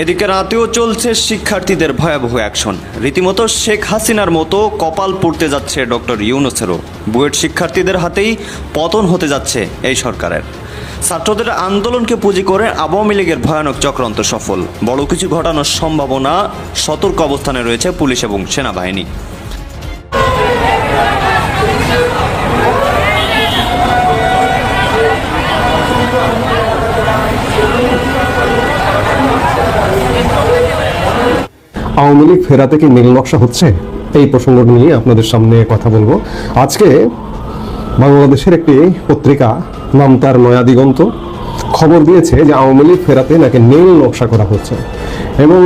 এদিকে রাতেও চলছে শিক্ষার্থীদের ভয়াবহ অ্যাকশন। রীতিমতো শেখ হাসিনার মতো কপাল পড়তে যাচ্ছে ডক্টর ইউনুসেরও। বুয়েট শিক্ষার্থীদের হাতেই পতন হতে যাচ্ছে এই সরকারের। ছাত্রদের আন্দোলনকে পুঁজি করে আওয়ামী লীগের ভয়ানক চক্রান্ত সফল। বড় কিছু ঘটানোর সম্ভাবনা সতর্ক অবস্থানে রয়েছে পুলিশ এবং সেনাবাহিনী। আওয়ামী লীগ ফেরাতে কি নীল নকশা হচ্ছে? এই প্রসঙ্গ নিয়ে আপনাদের সামনে কথা বলব। আজকে বাংলাদেশের একটি পত্রিকা, নাম তার নয়া দিগন্ত, খবর দিয়েছে যে আওয়ামী লীগ ফেরাতে নাকি নীল নকশা করা হচ্ছে। এবং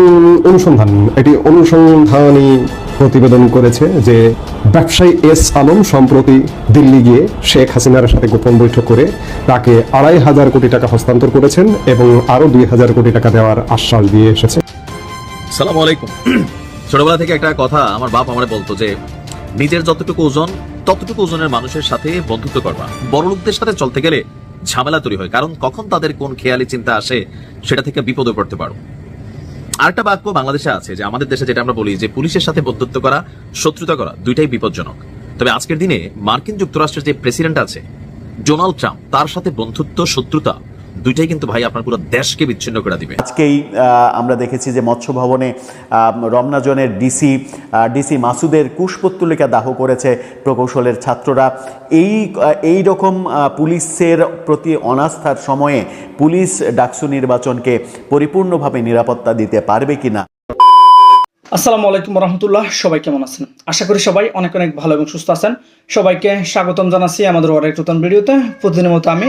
অনুসন্ধান, এটি অনুসন্ধানী প্রতিবেদন করেছে যে ব্যবসায়ী এস আলম সম্প্রতি দিল্লি গিয়ে শেখ হাসিনার সাথে গোপন বৈঠক করে তাকে আড়াই হাজার কোটি টাকা হস্তান্তর করেছেন এবং আরও দুই হাজার কোটি টাকা দেওয়ার আশ্বাস দিয়ে এসেছে। সালাম আলাইকুম। ছোটবেলা থেকে একটা কথা আমার বাপ আমারে বলতো যে, নিজের যতটুকু ওজন, ততটুকু ওজনের মানুষের সাথে বন্ধুত্ব করবা। বড় লোকদের সাথে চলতে গেলে ঝামেলা তৈরি হয়, কারণ কখন তাদের কোন খেয়ালি চিন্তা আসে সেটা থেকে বিপদে পড়তে পারো। আরেকটা বাক্য বাংলাদেশে আছে যে, আমাদের দেশে যেটা আমরা বলি যে, পুলিশের সাথে বন্ধুত্ব করা, শত্রুতা করা দুইটাই বিপজ্জনক। তবে আজকের দিনে মার্কিন যুক্তরাষ্ট্রের যে প্রেসিডেন্ট আছে, ডোনাল্ড ট্রাম্প, তার সাথে বন্ধুত্ব, শত্রুতা দুইটাই কিন্তু ভাই আপনার পুরো দেশকে বিচ্ছিন্ন করে দিবে। আজকেই আমরা দেখেছি যে মৎস্য ভবনে রমনাজনের ডিসি ডিসি মাসুদের কুশপত্তলিকা দাহ করেছে প্রকৌশলের ছাত্ররা। এই এই রকম পুলিশের প্রতি অনাস্থার সময়ে পুলিশ ডাকসু নির্বাচনকে পরিপূর্ণভাবে নিরাপত্তা দিতে পারবে কিনা। আসসালামু আলাইকুম রহমতুল্লাহ সবাই কেমন আছেন? আশা করি সবাই অনেক অনেক ভালো এবং সুস্থ আছেন। সবাইকে স্বাগতম জানাচ্ছি আমাদের আরেক নতুন ভিডিওতে। প্রতিদিনের মতো আমি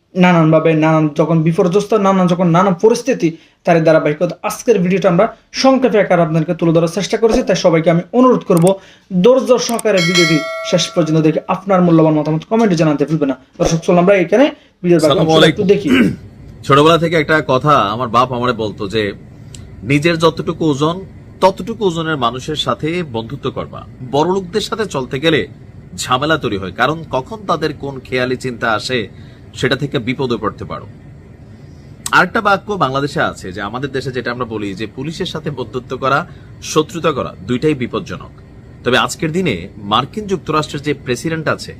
নানানভাবে নানান যখন বিপর্যস্ত নানান যখন নানান পরিস্থিতি তার ধারাবাহিকতা আজকের ভিডিওটা আমরা সংক্ষেপে আকার আপনাদেরকে তুলে ধরার চেষ্টা করেছি। তাই সবাইকে আমি অনুরোধ করব ধৈর্য সহকারে ভিডিওটি শেষ পর্যন্ত দেখে আপনার মূল্যবান মতামত কমেন্টে জানাতে ভুলবেন না। দর্শক চলুন আমরা এখানে একটু দেখি। ছোটবেলা থেকে একটা কথা আমার বাপ আমারে বলতো যে নিজের যতটুকু ওজন ততটুকু ওজনের মানুষের সাথে বন্ধুত্ব করবা। বড় লোকদের সাথে চলতে গেলে ঝামেলা তৈরি হয় কারণ কখন তাদের কোন খেয়ালি চিন্তা আসে সেটা থেকে বিপদে পড়তে পারো। আরেকটা বাক্য বাংলাদেশে আছে যে আমাদের দেশে যেটা আমরা বলি যে পুলিশের সাথে বন্ধুত্ব করা, শত্রুতা করা দুইটাই বিপজ্জনক। তবে আজকের দিনে মার্কিন যুক্তরাষ্ট্রের যে প্রেসিডেন্ট আছে,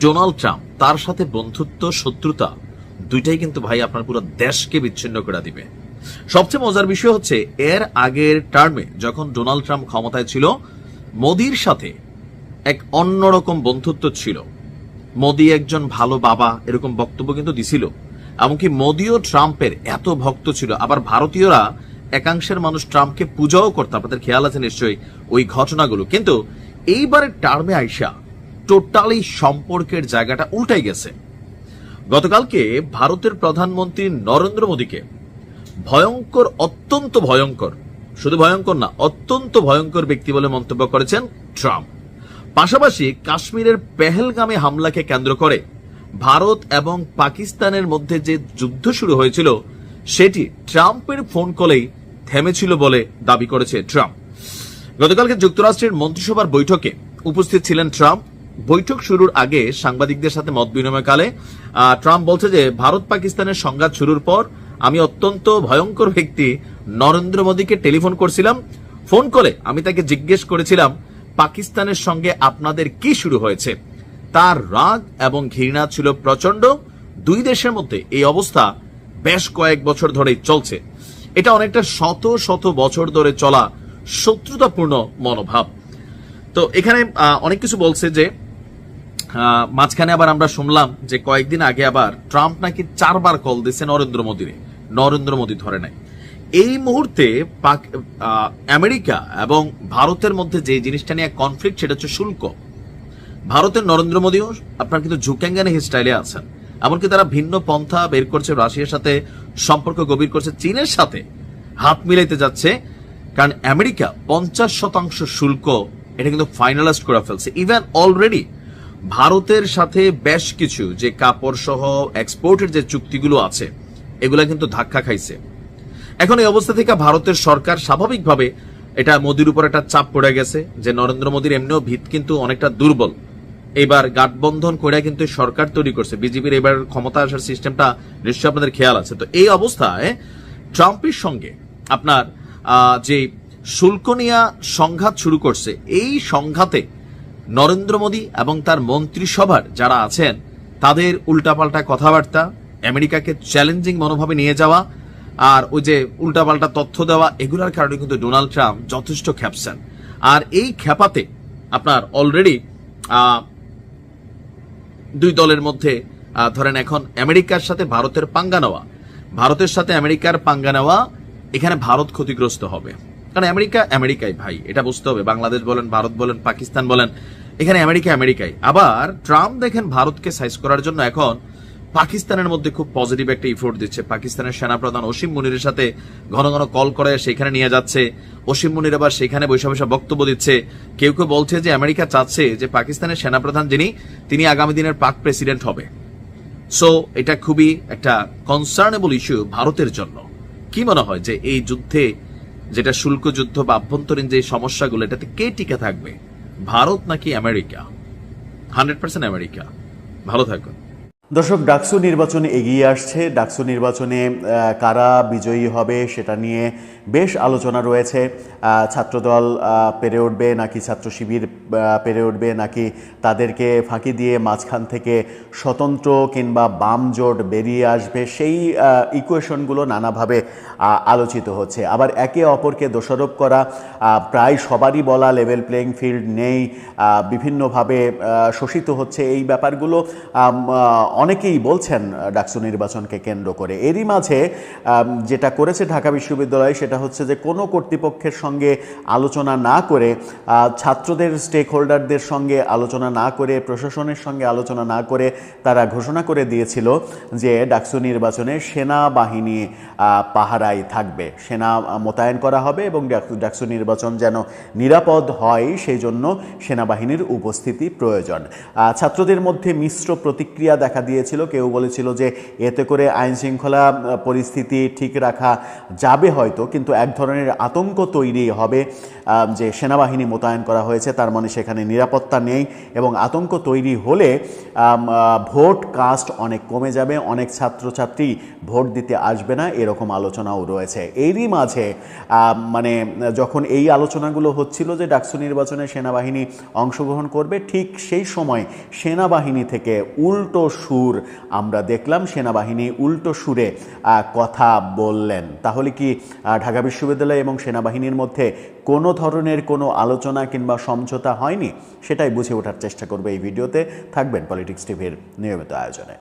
ডোনাল্ড ট্রাম্প, তার সাথে বন্ধুত্ব, শত্রুতা দুইটাই কিন্তু ভাই আপনার পুরো দেশকে বিচ্ছিন্ন করে দিবে। সবচেয়ে মজার বিষয় হচ্ছে এর আগের টার্মে যখন ডোনাল্ড ট্রাম্প ক্ষমতায় ছিল, মোদির সাথে এক অন্যরকম বন্ধুত্ব ছিল। মোদি একজন ভালো বাবা এরকম বক্তব্য কিন্তু দিছিল। এমনকি মোদিও ট্রাম্পের এত ভক্ত ছিল। আবার ভারতীয়রা একাংশের মানুষ ট্রাম্পকে পূজাও করতো। আপনাদের খেয়াল আছে নিশ্চয়ই ওই ঘটনাগুলো। কিন্তু এইবারের টার্মে আইসা টোটালি সম্পর্কের জায়গাটা উল্টাই গেছে। গতকালকে ভারতের প্রধানমন্ত্রী নরেন্দ্র মোদীকে ভয়ঙ্কর, অত্যন্ত ভয়ঙ্কর, শুধু ভয়ঙ্কর না, অত্যন্ত ভয়ঙ্কর ব্যক্তি বলে মন্তব্য করেছেন ট্রাম্প। পাশাপাশি কাশ্মীরের পেহেলগামে হামলাকে কেন্দ্র করে ভারত এবং পাকিস্তানের মধ্যে যে যুদ্ধ শুরু হয়েছিল, সেটি ট্রাম্পের ফোন কলেই থেমেছিল বলে দাবি করেছে ট্রাম্প। গতকালকে যুক্তরাষ্ট্রের মন্ত্রিসভার বৈঠকে উপস্থিত ছিলেন ট্রাম্প। বৈঠক শুরুর আগে সাংবাদিকদের সাথে মত বিনিময়কালে ট্রাম্প বলছে যে, ভারত পাকিস্তানের সংঘাত শুরুর পর আমি অত্যন্ত ভয়ঙ্কর ব্যক্তি নরেন্দ্র মোদীকে টেলিফোন করছিলাম। ফোন করে আমি তাকে জিজ্ঞেস করেছিলাম পাকিস্তানের সঙ্গে আপনাদের কি শুরু হয়েছে? তার রাগ এবং ঘৃণা ছিল প্রচণ্ড দুই দেশের মধ্যে এই অবস্থা বেশ কয়েক বছর ধরেই চলছে। এটা অনেকটা শত শত বছর ধরে চলা শত্রুতাপূর্ণ মনোভাব। তো এখানে অনেক কিছু বলছে যে মাঝখানে আবার আমরা শুনলাম যে কয়েকদিন আগে আবার ট্রাম্প নাকি চারবার কল দিচ্ছে নরেন্দ্র মোদীরে। নরেন্দ্র মোদী ধরে নাই। এই মুহূর্তে আমেরিকা এবং ভারতের মধ্যে যে জিনিসটা নিয়ে কনফ্লিক্ট সেটা হচ্ছে শুল্ক। ভারতের নরেন্দ্র মোদীও আপনার কিন্তু ঝুঁকেঙ্গানে স্টাইলে আছেন। এমনকি তারা ভিন্ন পন্থা বের করছে, রাশিয়ার সাথে সম্পর্ক গভীর করছে, চীনের সাথে হাত মিলাইতে যাচ্ছে। কারণ আমেরিকা পঞ্চাশ শতাংশ শুল্ক, এটা কিন্তু ফাইনালাইজ করে ফেলছে। ইভেন অলরেডি ভারতের সাথে বেশ কিছু যে কাপড় সহ এক্সপোর্টের যে চুক্তিগুলো আছে, এগুলা কিন্তু ধাক্কা খাইছে। এখন এই অবস্থা থেকে ভারতের সরকার স্বাভাবিকভাবে এটা মোদির উপর একটা চাপ পড়ে গেছে যে নরেন্দ্র মোদীর এমনিও ভিত কিন্তু অনেকটা দুর্বল। এবার গাঠবন্ধন করে কিন্তু সরকার তৈরি করছে। বিজেপির এবার ক্ষমতা আসার সিস্টেমটা নিশ্চয়ই আপনাদের খেয়াল আছে। তো এই অবস্থায় ট্রাম্পের সঙ্গে আপনার যে শুল্ক নিয়ে সংঘাত শুরু করছে, এই সংঘাতে নরেন্দ্র মোদী এবং তার মন্ত্রিসভার যারা আছেন, তাদের উল্টাপাল্টা কথাবার্তা, আমেরিকাকে চ্যালেঞ্জিং মনোভাবে নিয়ে যাওয়া আর ওই যে উল্টাপাল্টা তথ্য দেওয়া এগুলোর কারণে কিন্তু ডোনাল্ড ট্রাম্প যথেষ্ট খ্যাপছেন আর এই খ্যাপাতে আপনার অলরেডি দুই দলের মধ্যে ধরেন এখন আমেরিকার সাথে ভারতের পাঙ্গা নেওয়া। ভারতের সাথে আমেরিকার পাঙ্গা নেওয়া, এখানে ভারত ক্ষতিগ্রস্ত হবে। কারণ আমেরিকা আমেরিকাই ভাই, এটা বুঝতে হবে। বাংলাদেশ বলেন, ভারত বলেন, পাকিস্তান বলেন, এখানে আমেরিকা আমেরিকাই। আবার ট্রাম্প দেখেন ভারতকে সাইজ করার জন্য এখন পাকিস্তানের মধ্যে খুব পজিটিভ একটা ইফোর্ট দিচ্ছে। পাকিস্তানের সেনাপ্রধান অসীম মুনিরের সাথে ঘন ঘন কল করে সেখানে নিয়ে যাচ্ছে। অসীম মুনির আবার সেখানে বৈশা বৈশা বক্তব্য দিচ্ছে। কেউ কেউ বলছে যে আমেরিকা চাচ্ছে যে পাকিস্তানের সেনাপ্রধান যিনি, তিনি আগামী দিনের পাক প্রেসিডেন্ট হবে। সো এটা খুবই একটা কনসার্নেবল ইস্যু ভারতের জন্য। কি মনে হয় যে এই যুদ্ধে, যেটা শুল্ক যুদ্ধ বা আভ্যন্তরীণ যে সমস্যাগুলো, এটাতে কে টিকে থাকবে? ভারত নাকি আমেরিকা? Hundred percent America. ভালো থাকুন। দর্শক, ডাকসু নির্বাচন এগিয়ে আসছে। ডাকসু নির্বাচনে কারা বিজয়ী হবে সেটা নিয়ে বেশ আলোচনা রয়েছে। ছাত্রদল পেরে উঠবে নাকি ছাত্র শিবির পেরে উঠবে নাকি তাদেরকে ফাঁকি দিয়ে মাঝখান থেকে স্বতন্ত্র কিংবা বাম জোট বেরিয়ে আসবে, সেই ইকুয়েশনগুলো নানাভাবে আলোচিত হচ্ছে। আবার একে অপরকে দোষারোপ করা প্রায় সবারই বলা লেভেল প্লেইং ফিল্ড নেই। বিভিন্নভাবে শোষিত হচ্ছে এই ব্যাপারগুলো। অনেকেই বলছেন ডাকসু নির্বাচনকে কেন্দ্র করে। এরই মাঝে যেটা করেছে ঢাকা বিশ্ববিদ্যালয়, সেটা হচ্ছে যে কোনো কর্তৃপক্ষের সঙ্গে আলোচনা না করে ছাত্রদের স্টেক হোল্ডারদের সঙ্গে আলোচনা না করে, প্রশাসনের সঙ্গে আলোচনা না করে তারা ঘোষণা করে দিয়েছিল যে ডাকসু নির্বাচনে সেনাবাহিনী পাহারায় থাকবে। সেনা মোতায়েন করা হবে এবং ডাক- ডাকসু নির্বাচন যেন নিরাপদ হয়, সেই জন্য সেনাবাহিনীর উপস্থিতি প্রয়োজন। ছাত্রদের মধ্যে মিশ্র প্রতিক্রিয়া দেখা দিয়েছিল, কেউ বলেছিল যে এতে করে আইন শৃঙ্খলা পরিস্থিতি ঠিক রাখা যাবে হয়তো, কিন্তু এক ধরনের আতঙ্ক তৈরি হবে যে সেনাবাহিনী মোতায়েন করা হয়েছে, তার মানে সেখানে নিরাপত্তা নেই এবং আতঙ্ক তৈরি হলে ভোট কাস্ট অনেক কমে যাবে, অনেক ছাত্রছাত্রী ভোট দিতে আসবে না, এরকম আলোচনাও রয়েছে। এরই মাঝে মানে যখন এই আলোচনাগুলো হচ্ছিল যে ডাকসু নির্বাচনে সেনাবাহিনী অংশগ্রহণ করবে, ঠিক সেই সময় সেনাবাহিনী থেকে উল্টো সুর আমরা দেখলাম সেনাবাহিনী উল্টো সুরে কথা বললেন। তাহলে কি ঢাকা বিশ্ববিদ্যালয় এবং সেনাবাহিনীর মধ্যে কোনো ধরনের কোনো আলোচনা কিংবা সমঝোতা হয়নি? সেটাই বুঝে ওঠার চেষ্টা করবে এই ভিডিওতে। থাকবেন পলিটিক্স টিভির নিয়মিত আয়োজনে।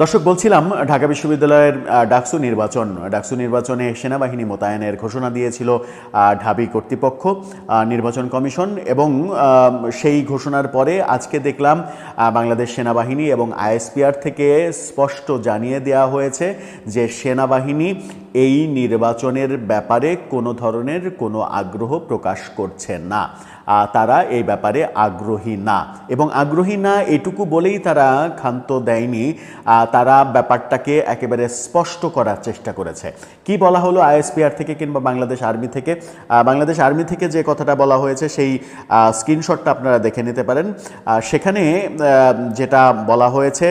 দর্শক, বলছিলাম, ঢাকা বিশ্ববিদ্যালয়ের ডাকসু নির্বাচন, ডাকসু নির্বাচনে সেনাবাহিনী মোতায়েনের ঘোষণা দিয়েছিল ঢাবি কর্তৃপক্ষ নির্বাচন কমিশন এবং সেই ঘোষণার পরে আজকে দেখলাম বাংলাদেশ সেনাবাহিনী এবং আইএসপিআর থেকে স্পষ্ট জানিয়ে দেওয়া হয়েছে যে সেনাবাহিনী এই নির্বাচনের ব্যাপারে কোনো ধরনের কোনো আগ্রহ প্রকাশ করছে না। তারা এই ব্যাপারে আগ্রহী না। এবং আগ্রহী না এটুকু বলেই তারা ক্ষান্ত দেয়নি তারা ব্যাপারটাকে একেবারে স্পষ্ট করার চেষ্টা করেছে। কি বলা হলো আইএসপিআর থেকে কিংবা বাংলাদেশ আর্মি থেকে? বাংলাদেশ আর্মি থেকে যে কথাটা বলা হয়েছে সেই স্ক্রিনশটটা আপনারা দেখে নিতে পারেন। সেখানে যেটা বলা হয়েছে,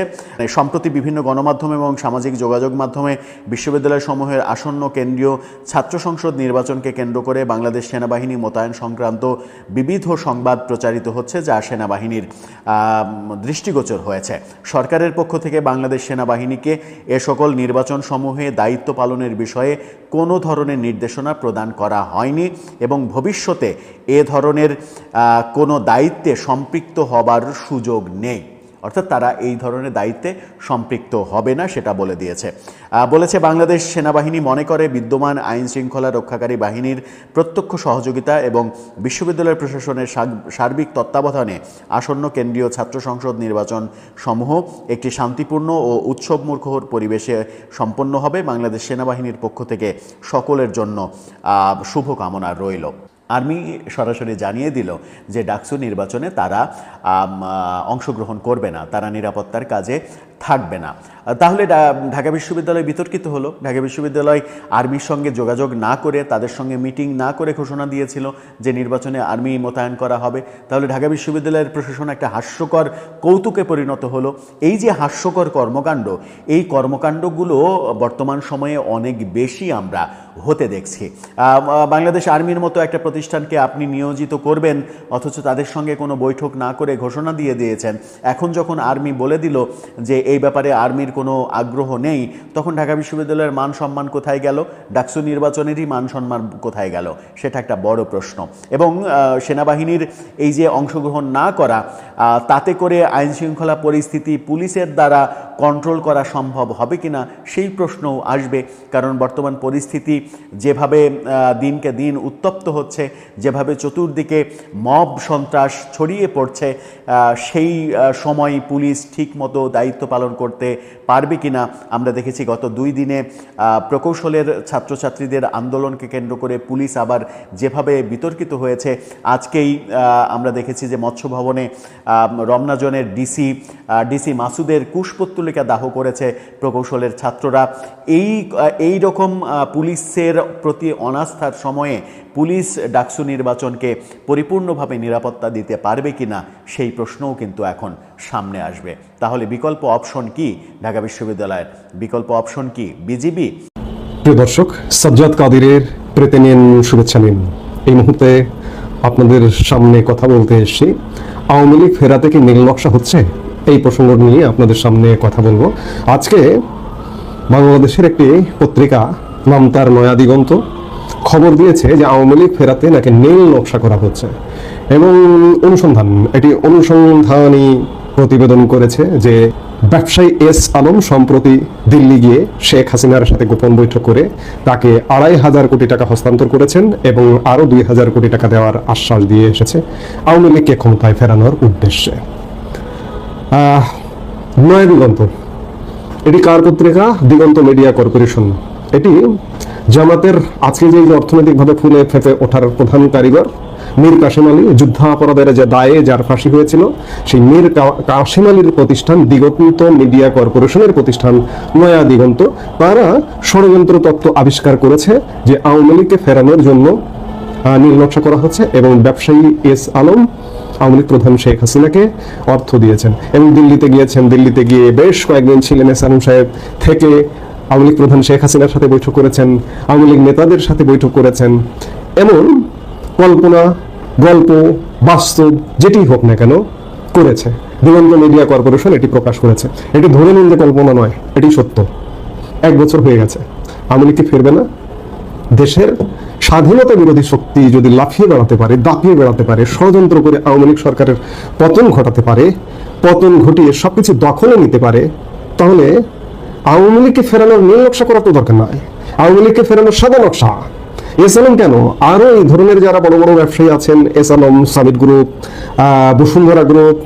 সম্প্রতি বিভিন্ন গণমাধ্যম এবং সামাজিক যোগাযোগ মাধ্যমে বিশ্ববিদ্যালয় সমূহের আসন্ন কেন্দ্রীয় ছাত্র সংসদ নির্বাচনকে কেন্দ্র করে বাংলাদেশ সেনাবাহিনী মোতায়েন সংক্রান্ত বিভিন্ন বিবিধ সংবাদ প্রচারিত হচ্ছে যা সেনাবাহিনীর দৃষ্টিগোচর হয়েছে। সরকারের পক্ষ থেকে বাংলাদেশ সেনাবাহিনীকে এ সকল নির্বাচন সমূহে দায়িত্ব পালনের বিষয়ে কোনো ধরনের নির্দেশনা প্রদান করা হয়নি এবং ভবিষ্যতে এ ধরনের কোনো দায়িত্বে সম্পৃক্ত হবার সুযোগ নেই। অর্থাৎ তারা এই ধরনের দায়িত্বে সম্পৃক্ত হবে না, সেটা বলে দিয়েছে। বলেছে, বাংলাদেশ সেনাবাহিনী মনে করে বিদ্যমান আইন শৃঙ্খলা রক্ষাকারী বাহিনীর প্রত্যক্ষ সহযোগিতা এবং বিশ্ববিদ্যালয় প্রশাসনের সার্বিক তত্ত্বাবধানে আসন্ন কেন্দ্রীয় ছাত্র সংসদ নির্বাচন সমূহ একটি শান্তিপূর্ণ ও উৎসবমুখর পরিবেশে সম্পন্ন হবে। বাংলাদেশ সেনাবাহিনীর পক্ষ থেকে সকলের জন্য শুভকামনা রইল। আর্মি সরাসরি জানিয়ে দিল যে ডাকসু নির্বাচনে তারা অংশগ্রহণ করবে না। তারা নিরাপত্তার কাজে থাকবে না। তাহলে ঢাকা বিশ্ববিদ্যালয় বিতর্কিত হলো। ঢাকা বিশ্ববিদ্যালয় আর্মির সঙ্গে যোগাযোগ না করে, তাদের সঙ্গে মিটিং না করে ঘোষণা দিয়েছিল যে নির্বাচনে আর্মি মোতায়েন করা হবে। তাহলে ঢাকা বিশ্ববিদ্যালয়ের প্রশাসন একটা হাস্যকর কৌতুকে পরিণত হলো। এই যে হাস্যকর কর্মকাণ্ড, এই কর্মকাণ্ডগুলো বর্তমান সময়ে অনেক বেশি আমরা হতে দেখছি। বাংলাদেশ আর্মির মতো একটা প্রতিষ্ঠানকে আপনি নিয়োজিত করবেন, অথচ তাদের সঙ্গে কোনো বৈঠক না করে ঘোষণা দিয়ে দিয়েছেন। এখন যখন আর্মি বলে দিল যে এই ব্যাপারে আর্মির কোনো আগ্রহ নেই, তখন ঢাকা বিশ্ববিদ্যালয়ের মান সম্মান কোথায় গেল? ডাকসু নির্বাচনেরই মান সম্মান কোথায় গেল? সেটা একটা বড় প্রশ্ন। এবং সেনাবাহিনীর এই যে অংশগ্রহণ না করা তাতে করে আইন শৃঙ্খলা পরিস্থিতি পুলিশের দ্বারা কন্ট্রোল করা সম্ভব হবে কিনা, সেই প্রশ্নও আসবে। কারণ বর্তমান পরিস্থিতি যেভাবে দিনকে দিন উত্তপ্ত হচ্ছে, যেভাবে চতুর্দিকে মব সন্ত্রাস ছড়িয়ে পড়ছে সেই সময় পুলিশ ঠিকমতো দায়িত্ব পালন করতে পারবে কিনা আমরা দেখেছি গত দুই দিনে প্রকৌশলের ছাত্রছাত্রীদের আন্দোলনকে কেন্দ্র করে পুলিশ আবার যেভাবে বিতর্কিত হয়েছে, আজকেই আমরা দেখেছি যে মৎস্য ভবনে রমনাজনের ডিসি ডিসি মাসুদের কুশপুত্তলিকা দাহ করেছে প্রকৌশলের ছাত্ররা। এই এই রকম পুলিশের প্রতি অনাস্থার সময়ে পুলিশ ডাকসু নির্বাচনকে পরিপূর্ণভাবে নিরাপত্তা দিতে পারবে কিনা সেই প্রশ্নও কিন্তু এখন সামনে আসবে। তাহলে বিকল্প অপশন কি? ঢাকা বিশ্ববিদ্যালয়ের বিকল্প অপশন কি? বিজিবি? প্রিয় দর্শক, সাজ্জাদ কাদিরের প্রেতে নিন শুভেচ্ছা নিন। এই মুহূর্তে আপনাদের সামনে কথা বলতে এসেছি। আওয়ামী লীগ ফেরাতে কি নীল নকশা হচ্ছে? এই প্রসঙ্গ নিয়ে আপনাদের সামনে কথা বলব। আজকে বাংলাদেশের একটি পত্রিকা, নাম তার নয়া দিগন্ত। খবর দিয়েছে যে আওয়ামী লীগ ফেরাতে নাকি নীল নকশা করা হচ্ছে। এবং অনুসন্ধান, এটি অনুসন্ধানী প্রতিবেদন করেছে যে ব্যবসায়ী এস আলম সম্প্রতি দিল্লি গিয়ে শেখ হাসিনার সাথে গোপন বৈঠক করে তাকে আড়াই হাজার কোটি টাকা হস্তান্তর করেছেন এবং আরও দুই হাজার কোটি টাকা দেওয়ার আশ্বাস দিয়ে এসেছে আওয়ামী লীগকে ক্ষমতায় ফেরানোর উদ্দেশ্যে। নয় দিগন্ত। এটি কার পত্রিকা? Diganta media corporation. এটি জামাতের আজকে যে অর্থনৈতিকভাবে ফুলে ফেঁপে ওঠার প্রধান কারিগর মীর কাশিম আলী যুদ্ধাপরাধের যে দায়ে যার ফাঁসি হয়েছিল সেই মীর কাশিম আলীর প্রতিষ্ঠান দিগন্ত মিডিয়া কর্পোরেশনের প্রতিষ্ঠান নয়া দিগন্ত তারা ষড়যন্ত্র তত্ত্ব আবিষ্কার করেছে যে আওয়ামী লীগকে ফেরানোর জন্য আহ, নীল নকশা করা হচ্ছে এবং ব্যবসায়ী এস আলম আওয়ামী লীগ প্রধান শেখ হাসিনাকে অর্থ দিয়েছেন। এবং দিল্লিতে গিয়েছেন। দিল্লিতে গিয়ে বেশ কয়েকদিন ছিলেন এস আলম সাহেব থেকে আওয়ামী লীগ প্রধান শেখ হাসিনার সাথে বৈঠক করেছেন, আওয়ামী লীগ নেতাদের সাথে বৈঠক করেছেন। এমন কল্পনা, গল্প, বাস্তব, যেটি হোক না কেন করেছে। দিগন্ত মিডিয়া কর্পোরেশন এটি প্রকাশ করেছে। এটি ধরে নিন যে কল্পনা নয়, এটি সত্য। এক বছর হয়ে গেছে। আওয়ামী লীগ কি ফিরবে না? দেশের স্বাধীনতা বিরোধী শক্তি যদি লাফিয়ে বেড়াতে পারে, দাপিয়ে বেড়াতে পারে, ষড়যন্ত্র করে আওয়ামী লীগ সরকারের পতন ঘটাতে পারে, পতন ঘটিয়ে সবকিছু দখলে নিতে পারে, তাহলে আওয়ামী লীগকে ফেরানোর নীল নকশা করার তো দরকার নয় আওয়ামী লীগকে ফেরানোর সাদা নকশা। এস আলম কেন? আরও এই ধরনের যারা বড় বড় ব্যবসায়ী আছেন, S Alam Summit group Bashundhara group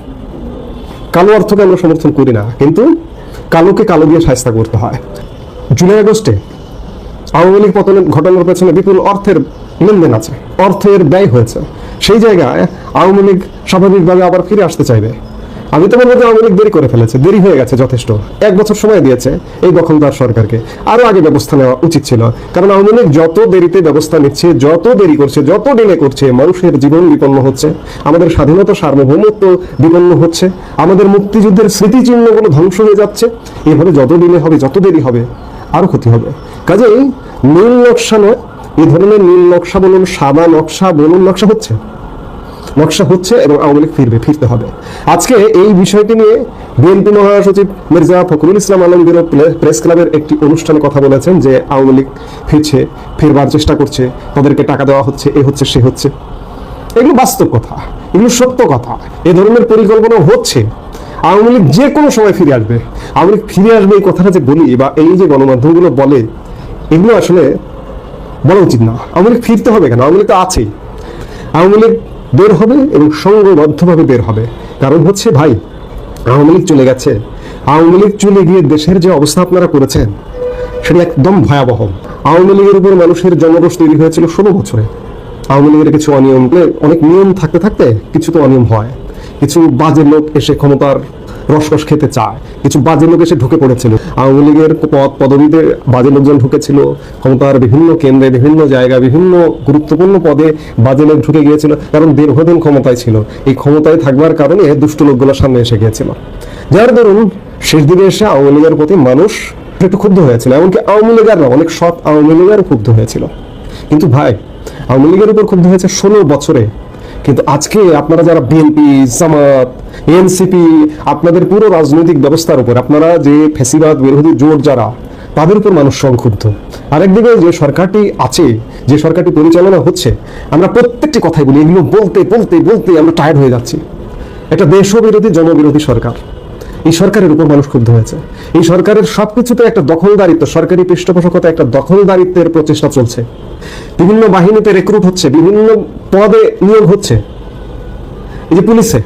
কালো অর্থকে আমরা সমর্থন করি না। কিন্তু কালোকে কালো দিয়ে সাহস্তা করতে হয়। জুলাই আগস্টে আওয়ামী লীগ পতনের ঘটনার পেছনে বিপুল অর্থের লেনদেন আছে, অর্থের ব্যয় হয়েছে। সেই জায়গায় আওয়ামী লীগ স্বাভাবিকভাবে আবার ফিরে আসতে চাইবে। আমি তো বলব যে আওয়ামী লীগ দেরি করে ফেলেছে, দেরি হয়ে গেছে যথেষ্ট। এক বছর সময় দিয়েছে এই দখলদার সরকারকে। আরও আগে ব্যবস্থা নেওয়া উচিত ছিল। কারণ আওয়ামী লীগ যত দেরিতে ব্যবস্থা নিচ্ছে, যত দেরি করছে, যত ডিলে করছে, মানুষের জীবন বিপন্ন হচ্ছে। আমাদের স্বাধীনতা সার্বভৌমত্ব বিপন্ন হচ্ছে। আমাদের মুক্তিযুদ্ধের স্মৃতিচিহ্নগুলো ধ্বংস হয়ে যাচ্ছে। এভাবে যত ডিলে হবে, যত দেরি হবে, আরও ক্ষতি হবে। কাজেই নীল নকশা নয় এই ধরনের নীল নকশা বলুন, সাদা নকশা বলুন, নকশা হচ্ছে। নকশা হচ্ছে এবং আওয়ামী লীগ ফিরবে, ফিরতে হবে। আজকে এই বিষয়টি নিয়ে বিএনপি মহাসচিব মির্জা ফখরুল ইসলাম আলমগীর প্রেস ক্লাবের একটি অনুষ্ঠানে কথা বলেছেন যে আওয়ামী লীগ ফিরছে, ফিরবার চেষ্টা করছে, তাদেরকে টাকা দেওয়া হচ্ছে, এ হচ্ছে, সে হচ্ছে। এগুলো বাস্তব কথা, এগুলো সত্য কথা, এ ধরনের পরিকল্পনা হচ্ছে। আওয়ামী লীগ যে কোনো সময় ফিরে আসবে। আওয়ামী লীগ ফিরে আসবে এই কথাটা যে বলি বা এই যে গণমাধ্যমগুলো বলে, এগুলো আসলে বলা উচিত না। আওয়ামী লীগ ফিরতে হবে কেন? আওয়ামী লীগ তো আছেই। আওয়ামী লীগ বের হবে এবং সংঘবদ্ধভাবে বের হবে। কারণ হচ্ছে ভাই, আওয়ামী লীগ চলে গেছে। আওয়ামী লীগ চলে গিয়ে দেশের যে অবস্থা আপনারা করেছেন, সেটা একদম ভয়াবহ। আওয়ামী লীগের উপর মানুষের জনরোষ তৈরি হয়েছিল ষোলো বছরে। আওয়ামী লীগের কিছু অনিয়ম, অনেক নিয়ম থাকতে থাকতে কিছু তো অনিয়ম হয়। কিছু বাজে লোক এসে ক্ষমতার রসকস খেতে চায়। কিছু বাজে লোক এসে ঢুকে পড়েছিল। আওয়ামী লীগের পদ পদবিতে বাজে লোকজন ঢুকেছিল। ক্ষমতার বিভিন্ন কেন্দ্রে, বিভিন্ন জায়গায়, বিভিন্ন গুরুত্বপূর্ণ পদে বাজে লোক ঢুকে গিয়েছিল। কারণ দীর্ঘদিন ক্ষমতায় ছিল। এই ক্ষমতায় থাকবার কারণে দুষ্ট লোকগুলোর সামনে এসে গিয়েছিল। যার দরুন শেষ দিকে এসে আওয়ামী লীগের প্রতি মানুষ একটু ক্ষুব্ধ হয়েছিল। এমনকি আওয়ামী লীগের না, অনেক সৎ আওয়ামী লীগের ক্ষুব্ধ হয়েছিল। কিন্তু ভাই, আওয়ামী লীগের উপর ক্ষুব্ধ হয়েছে ষোলো বছরে। কিন্তু আজকে আপনারা যারা বিএনপি জামাত এনসিপি আপনাদের পুরো রাজনৈতিক ব্যবস্থার উপর, আপনারা যে ফেসিবাদ, বিরোধী জোট যারা, তাদের উপর মানুষ সংক্ষুব্ধ। আরেকদিকে যে সরকারটি আছে, যে সরকারটি পরিচালনা হচ্ছে, আমরা প্রত্যেকটি কথাই বলি, এগুলো বলতে বলতে বলতে আমরা টায়ার্ড হয়ে যাচ্ছি। একটা দেশবিরোধী, জনবিরোধী সরকার। এই সরকারের উপর মানুষ ক্ষুব্ধ হয়েছে। এই সরকারের সবকিছুতে একটা দখলদারিত্ব, সরকারি পৃষ্ঠপোষকতা একটা দখলদারিত্বের প্রচেষ্টা চলছে। বিভিন্ন বাহিনীতে রেক্রুট হচ্ছে, বিভিন্ন পদে নিয়োগ হচ্ছে। এই যে পুলিশে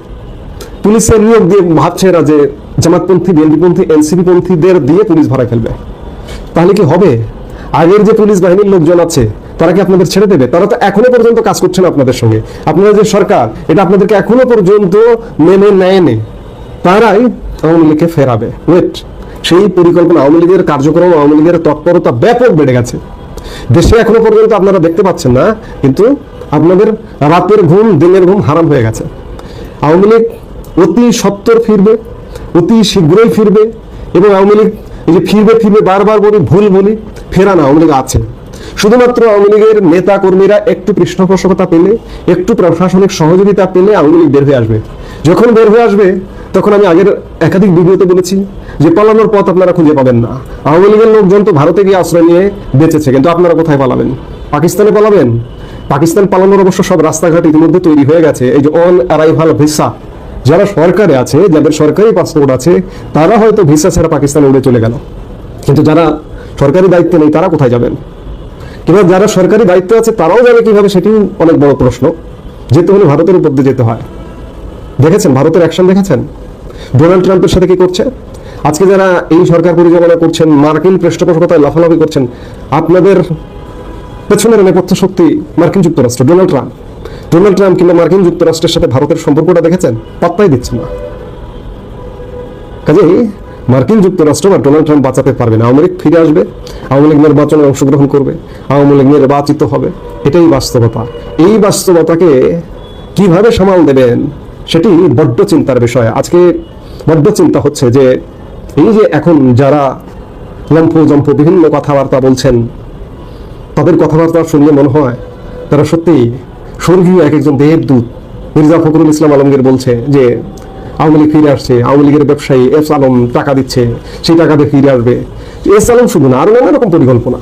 পুলিশের নিয়োগ দিয়ে ভাবছে এরা যে জামাতপন্থী, বিএনপিপন্থী এনসিপি পন্থীদের দিয়ে পুলিশ ভরা ফেলবে। তাহলে কি হবে? আগের যে পুলিশ বাহিনীর লোকজন আছে, তারা কি আপনাদের ছেড়ে দেবে? তারা তো এখনও পর্যন্ত কাজ করছে না আপনাদের সঙ্গে। আপনারা যে সরকার, এটা আপনাদেরকে এখনও পর্যন্ত মেনে নেয়নি। তারাই আওয়ামী লীগকে ফেরাবে। ওয়েট সেই পরিকল্পনা আওয়ামী লীগের কার্যক্রম, আওয়ামী লীগের তৎপরতা ব্যাপক বেড়ে গেছে। দেশে এখনও পর্যন্ত আপনারা দেখতে পাচ্ছেন না, কিন্তু আপনাদের রাতের ঘুম, দিনের ঘুম হারাম হয়ে গেছে। আওয়ামী লীগ অতি সত্তর ফিরবে, অতি শীঘ্রই ফিরবে এবং আওয়ামী লীগ এই যে ফিরবে ফিরবে, বারবার বলি, ভুল বলি ফেরা না আওয়ামী লীগ আছে। শুধুমাত্র আওয়ামী লীগের নেতা কর্মীরা একটু পৃষ্ঠপোষকতা পেলে, একটু প্রশাসনিক সহযোগিতা পেলে আওয়ামী লীগ বের হয়ে আসবে। যখন বের হয়ে আসবে তখন আমি আগের একাধিক ভিডিওতে বলেছি যে পালানোর পথ আপনারা খুঁজে পাবেন না। আওয়ামী লীগের লোকজন তো ভারতে গিয়ে আশ্রয় নিয়ে বেঁচেছে, কিন্তু আপনারা কোথায় পালাবেন? পাকিস্তানে পালাবেন? পাকিস্তান পালানোর অবশ্য সব রাস্তাঘাট ইতিমধ্যে তৈরি হয়ে গেছে, এই যে অন অ্যারাইভাল ভিসা যারা সরকারে আছে, যাদের সরকারি পাসপোর্ট আছে, তারা হয়তো ভিসা ছাড়া পাকিস্তানে উড়ে চলে গেল। কিন্তু যারা সরকারি দায়িত্ব নেই, তারা কোথায় যাবেন? কিংবা যারা সরকারি দায়িত্ব আছে, তারাও যাবে কীভাবে সেটি অনেক বড় প্রশ্ন। যেতে হলে ভারতের উপর দিয়ে যেতে হয়। দেখেছেন? ভারতের অ্যাকশন দেখেছেন? ডোনাল্ড ট্রাম্পের সাথে কি করছে? আজকে যারা এই সরকার পরিচালনা করছেন, মার্কিন পৃষ্ঠপোষকতায় লাফালাফি করছেন, আপনাদের পেছনের নেপথ্য শক্তি মার্কিন যুক্তরাষ্ট্র, ডোনাল্ড ট্রাম্প। ডোনাল্ড ট্রাম্প কিংবা মার্কিন যুক্তরাষ্ট্রের সাথে ভারতের সম্পর্কটা দেখেছেন? পাত্তাই দিচ্ছে না। কাজেই মার্কিন যুক্তরাষ্ট্র বা ডোনাল্ড ট্রাম্প বাঁচাতে পারবে না। আওয়ামী লীগ ফিরে আসবে, আওয়ামী লীগ নির্বাচনে অংশগ্রহণ করবে, আওয়ামী লীগ নির্বাচিত হবে। এটাই বাস্তবতা। এই বাস্তবতাকে কীভাবে সামাল দেবেন? সেটি বড্ড চিন্তার বিষয়। আজকে বড্ড চিন্তা হচ্ছে যে এই যে এখন যারা লম্ফ জম্ফ বিভিন্ন কথাবার্তা বলছেন, তাদের কথাবার্তা শুনলে মনে হয় তারা সত্যি স্বর্গীয় এক একজন দেবদূত মির্জা ফখরুল ইসলাম আলমগীর বলছে যে আওয়ামী লীগ ফিরে আসছে, আওয়ামী লীগের ব্যবসায়ী এস আলম টাকা দিচ্ছে, সেই টাকা দিয়ে ফিরে আসবে। এস আলম শুধু না, আরও নানা রকম পরিকল্পনা,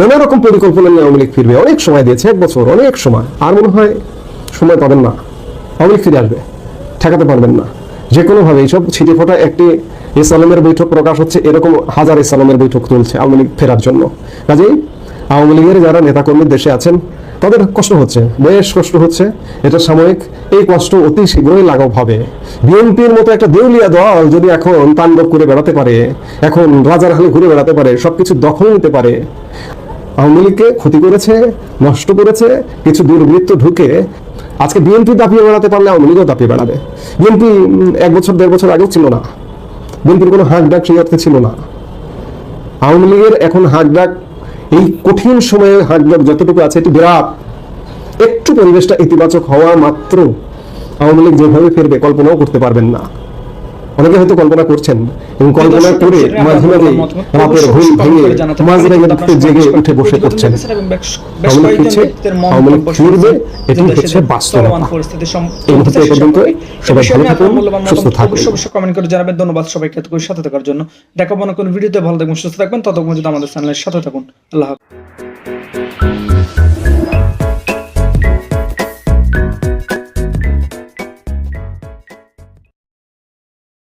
নানা রকম পরিকল্পনা নিয়ে আওয়ামী লীগ ফিরবে। অনেক সময় দিয়েছে, এক বছর, অনেক সময়। আর মনে হয় সময় পাবেন না। আওয়ামী লীগ ফিরে আসবে। ঠেকাতে পারবেন না। যে কোনোভাবে এইসব ছিটে ফোটা একটি এস আলমের বৈঠক প্রকাশ হচ্ছে, এরকম হাজার এস আলমের বৈঠক চলছে আওয়ামী লীগ ফেরার জন্য। কাজেই আওয়ামী লীগের যারা নেতাকর্মী দেশে আছেন, তাদের কষ্ট হচ্ছে, বেশ কষ্ট হচ্ছে। এটা সাময়িক, এই কষ্ট অতি শীঘ্রই লাঘব হবে। বিএনপির মতো একটা দেউলিয়া দল যদি এখন তাণ্ডব করে বেড়াতে পারে, এখন রাজার হালে ঘুরে বেড়াতে পারে, সবকিছু দখল নিতে পারে, আওয়ামী লীগকে ক্ষতি করেছে, নষ্ট করেছে, কিছু দুর্বৃত্ত ঢুকে আজকে বিএনপি দাপিয়ে বেড়াতে পারলে আওয়ামী লীগও দাপিয়ে বেড়াবে। বিএনপি এক বছর, দেড় বছর আগেও ছিল না। বিএনপির কোনো হাঁক ডাক সেই ছিল না। আওয়ামী লীগের এখন হাঁক ডাক, এই কঠিন সময়ে হাঁক ডাক যতটুকু আছে, এটি বিরাট। একটু পরিবেশটা ইতিবাচক হওয়া মাত্র আওয়ামী লীগ যেভাবে ফিরবে, কল্পনাও করতে পারবেন না। অনেকে হয়তো কল্পনা করছেন এবং কল্পনা করে মাঝে মাঝে রাতের ঘুম ভেঙে আপনার উঠে জেগে উঠে বসে পড়ছেন আওয়ামী লীগ ফিরবে, এটি হচ্ছে বাস্তবতা। এই মুহূর্তে পর্যন্ত সবাই। ভালো থাকুন, সুস্থ থাকুন। অবশ্যই কমেন্ট করে জানাবেন ধন্যবাদ সবাইকে এতক্ষণ সাথে থাকার জন্য দেখাবো না কোনো ভিডিওতে ভালো থাকবেন সুস্থ থাকবেন ততক্ষণ যদি আমাদের চ্যানেলের সাথে থাকুন আল্লাহ হাফেজ।